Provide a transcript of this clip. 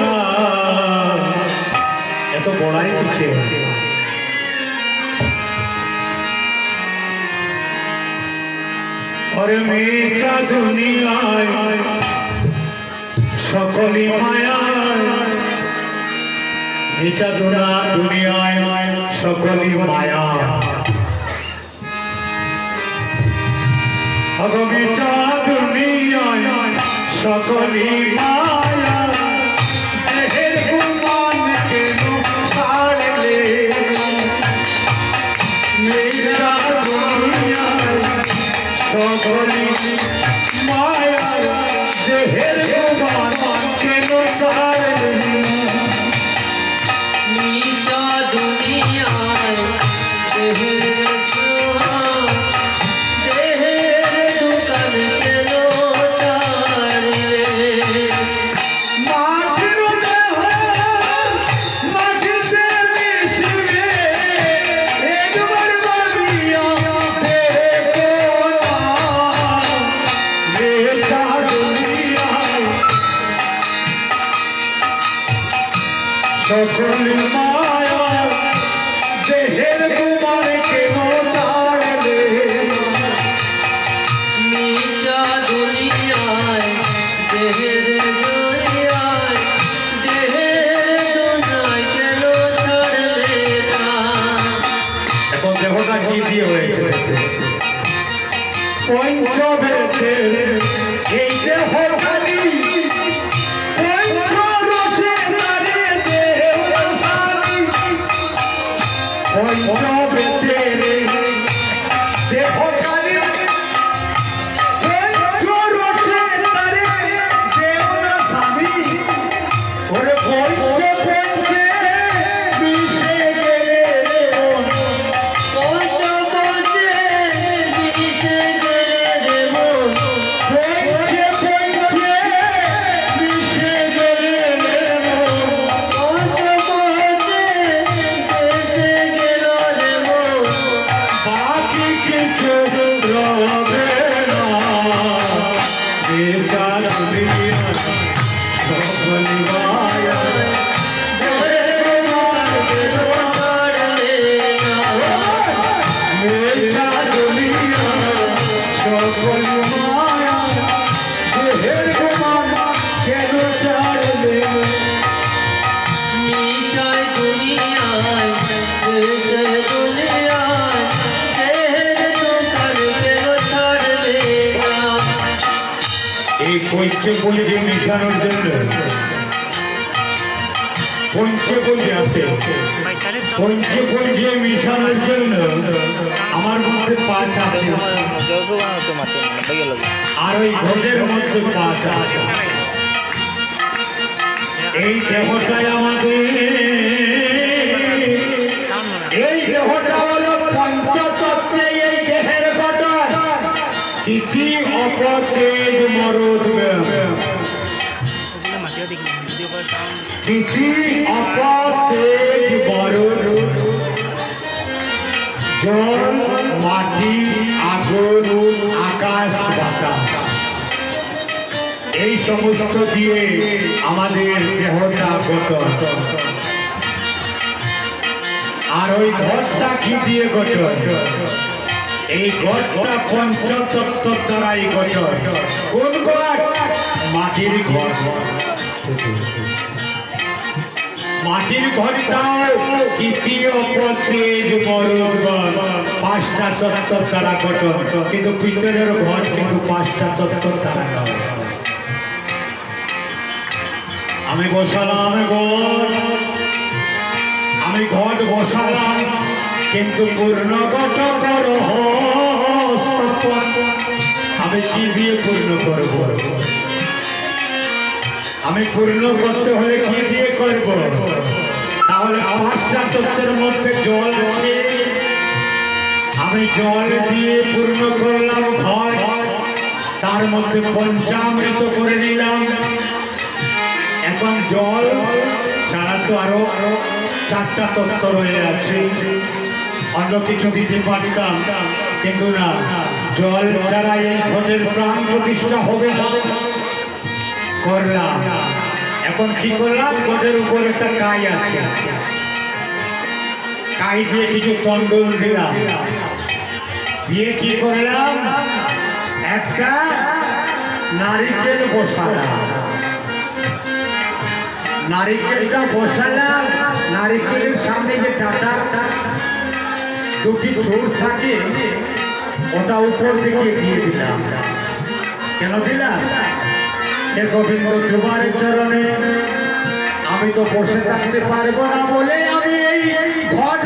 না। এত বড়াই দিচ্ছে। অরে মেয়েটা দুনিয়ায় সকলি মায়ায়। মেয়েটা দুনা দুনিয়ায় সকলি মায়া অগমিচা দুনিয়ায় সকলি মায়া দেহের গুমান কেন ছাড়লে नीचा সকল মায়ার দেহের কুমার কেন চাড়লে নিচা দুনিয়ায় দেহের দেহটা কি হয়েছে? পঞ্চবের এই দেহ খালি 인정 এই পঞ্চে পঞ্চে মিশানোর জন্য পঞ্চে পঞ্চে আছে। পঞ্চে পঞ্চে মিশানোর জন্য আমার মধ্যে পাঁচ আছে। আর ওই ঘটের মধ্যে এই দেহটাই আমাদের। এই দেহটা হলো পঞ্চতত্ত্বে এই দেহের গঠন। তিথি অপতেজ মরদ তিথি অপতেজ মরদ জল, মাটি, আগুন, আকাশ, বাতাস। এই সমস্ত দিয়ে আমাদের দেহটা গঠন আর ওই ঘরটা কি দিয়ে গঠন? এই ঘরটা পঞ্চতত্ত্ব দ্বারাই গঠন। কোন ঘর? মাটির ঘর। মাটির তৃতীয় প্রত্যেক পাঁচটা তত্ত্ব দ্বারা গঠন। কিন্তু পিতরের ঘর কিন্তু পাঁচটা তত্ত্ব দ্বারা নয়। আমি বসালাম ঘর আমি ঘট বসালাম, কিন্তু পূর্ণ ঘট কর আমি কি দিয়ে পূর্ণ করব? আমি পূর্ণ করতে হলে পাঁচটা তত্ত্বের মধ্যে জল আছে আমি জল দিয়ে পূর্ণ করলাম ঘর তার মধ্যে পঞ্চামৃত করে নিলাম। এখন জল ছাড়া তো আরও চারটা তত্ত্ব রয়ে আছে। অন্য কিছু দিতে পারতাম, কিন্তু না। জল ছাড়া এই ঘটের প্রাণ প্রতিষ্ঠা হবে করলাম। এখন কি করলাম? ঘটের উপর একটা কাজ আছে। কাই দিয়ে কিছু তন্ডল দিলাম দিয়ে কি করলাম? একটা নারিকেল বসালাম। নারিকেলটা বসালাম। নারিকেলের সামনে যে টাটা দুটি ছোট থাকে, ওটা উপর দিকে দিয়ে দিলাম। কেন দিলাম? হে গোবিন্দ, তোমার চরণে আমি তো বসে থাকতে পারব না বলে আমি ঘর